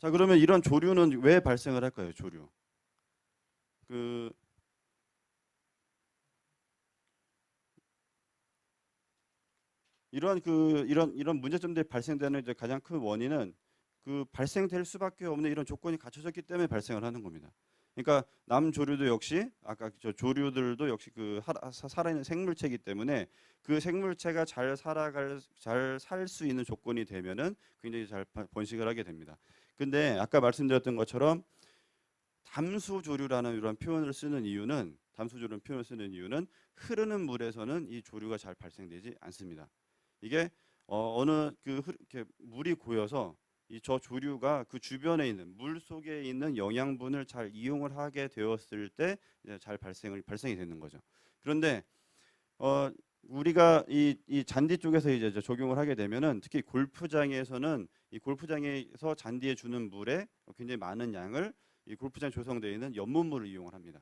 자 그러면 이런 조류는 왜 발생을 할까요? 조류. 그 이런 그 이런 이런 문제점들이 발생되는 이제 가장 큰 원인은 그 발생될 수밖에 없는 이런 조건이 갖춰졌기 때문에 발생을 하는 겁니다. 그러니까 남조류도 역시 아까 저 조류들도 역시 그 살아있는 생물체이기 때문에 그 생물체가 잘 살아갈 잘 살 수 있는 조건이 되면은 굉장히 잘 바- 번식을 하게 됩니다. 근데 아까 말씀드렸던 것처럼 담수조류라는 이런 표현을 쓰는 이유는 담수조류는 표현을 쓰는 이유는 흐르는 물에서는 이 조류가 잘 발생되지 않습니다. 이게 어, 그 흐- 이렇게 물이 고여서 이 저 조류가 그 주변에 있는 물 속에 있는 영양분을 잘 이용을 하게 되었을 때 잘 발생을 발생이 되는 거죠. 그런데 어 우리가 이, 이 잔디 쪽에서 이제 저 적용을 하게 되면은 특히 골프장에서는 이 골프장에서 잔디에 주는 물에 굉장히 많은 양을 이 골프장 조성되어 있는 연못물을 이용을 합니다.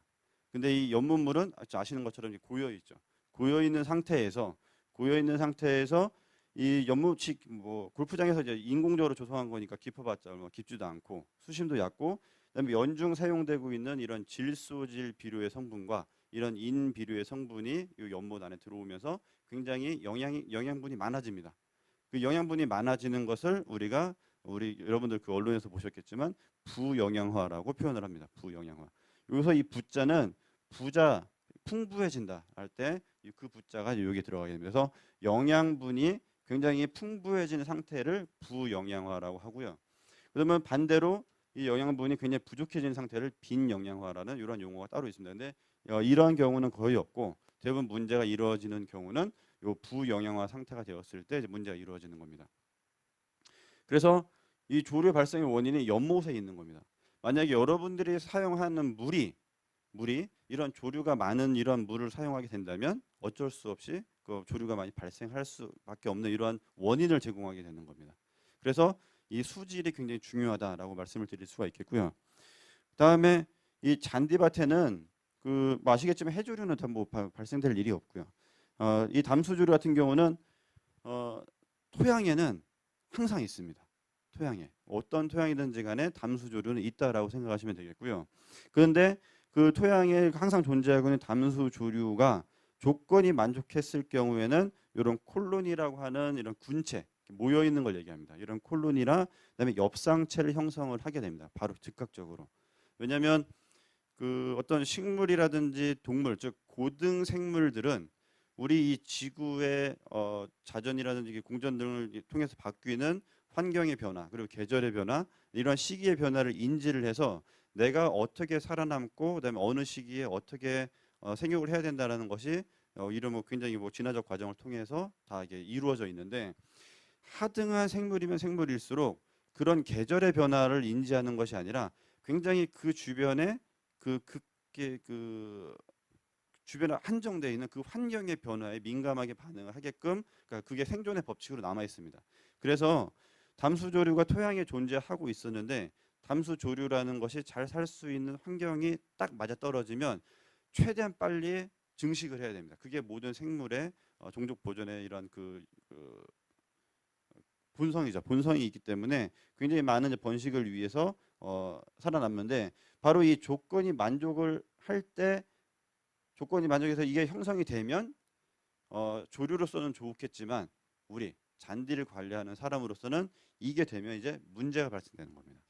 근데 이 연못물은 아시는 것처럼 고여 있죠. 고여 있는 상태에서 고여 있는 상태에서 이 연못이 뭐 골프장에서 이제 인공적으로 조성한 거니까 깊어봤자 얼마 깊지도 않고 수심도 얕고 그다음에 연중 사용되고 있는 이런 질소질 비료의 성분과 이런 인 비료의 성분이 이 연못 안에 들어오면서 굉장히 영양이 영양분이 많아집니다. 그 영양분이 많아지는 것을 우리가 우리 여러분들 그 언론에서 보셨겠지만 부영양화라고 표현을 합니다. 부영양화. 여기서 이 부자는 부자 풍부해진다 할 때 그 부자가 여기 들어가게. 그래서 영양분이 굉장히 풍부해진 상태를 부영양화라고 하고요. 그러면 반대로 이 영양분이 굉장히 부족해진 상태를 빈 영양화라는 이런 용어가 따로 있습니다. 근데 어, 이러한 경우는 거의 없고 대부분 문제가 이루어지는 경우는 요 부영양화 상태가 되었을 때 문제가 이루어지는 겁니다. 그래서 이 조류 발생의 원인이 연못에 있는 겁니다. 만약에 여러분들이 사용하는 물이 물이 이런 조류가 많은 이런 물을 사용하게 된다면 어쩔 수 없이 그 조류가 많이 발생할 수밖에 없는 이러한 원인을 제공하게 되는 겁니다. 그래서 이 수질이 굉장히 중요하다라고 말씀을 드릴 수가 있겠고요. 그다음에 이 잔디밭에는 그 아시겠지만 해조류는 다 뭐 발생될 일이 없고요. 어, 이 담수조류 같은 경우는 어, 토양에는 항상 있습니다. 토양에 어떤 토양이든지 간에 담수조류는 있다라고 생각하시면 되겠고요. 그런데 그 토양에 항상 존재하고 있는 담수조류가 조건이 만족했을 경우에는 이런 콜로니라고 하는 이런 군체 모여 있는 걸 얘기합니다. 이런 콜로니라 그다음에 엽상체를 형성을 하게 됩니다. 바로 즉각적으로. 왜냐하면 그 어떤 식물이라든지 동물 즉 고등 생물들은 우리 이 지구의 어, 자전이라든지 공전 등을 통해서 바뀌는 환경의 변화 그리고 계절의 변화 이런 시기의 변화를 인지를 해서 내가 어떻게 살아남고 그다음에 어느 시기에 어떻게 어, 생육을 해야 된다라는 것이 어, 이런 뭐 굉장히 뭐 진화적 과정을 통해서 다 이게 이루어져 있는데 하등한 생물이면 생물일수록 그런 계절의 변화를 인지하는 것이 아니라 굉장히 그 주변에 그 극게 그 주변에 한정되어 있는 그 환경의 변화에 민감하게 반응을 하게끔 그러니까 그게 생존의 법칙으로 남아 있습니다. 그래서 담수조류가 토양에 존재하고 있었는데 담수조류라는 것이 잘 살 수 있는 환경이 딱 맞아 떨어지면 최대한 빨리 증식을 해야 됩니다. 그게 모든 생물의 어, 종족 보존의 이런 그, 그 본성이죠. 본성이 있기 때문에 굉장히 많은 번식을 위해서 어, 살아남는데 바로 이 조건이 만족을 할 때 조건이 만족해서 이게 형성이 되면 어, 조류로서는 좋겠지만 우리 잔디를 관리하는 사람으로서는 이게 되면 이제 문제가 발생되는 겁니다.